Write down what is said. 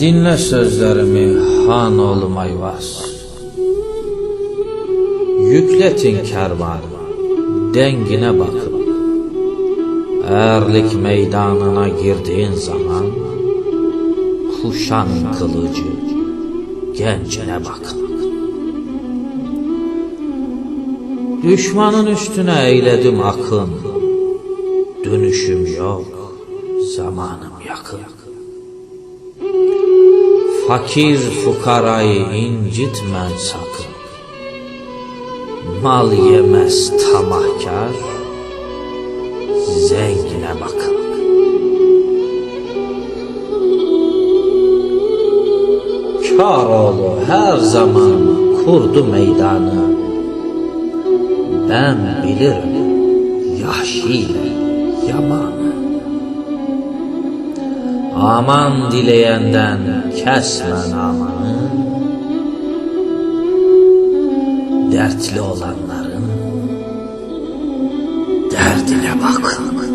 Dinle sözlerimi han oğlum Ayvaz. Yükletin kervanı, dengine bakın. Erlik meydanına girdiğin zaman, kuşan kılıcı, gencine bakın. Düşmanın üstüne eyledim akın, dönüşüm yok, zamanım yakın. Fakir fukarayı incitmen sakın. Mal yemez tamahkar, zengine bakın. Karoğlu her zaman kurdu meydanı. Ben bilirim Yahşi yamanı. Aman dileyenden kesmen amanı Dertli olanların derdine bakın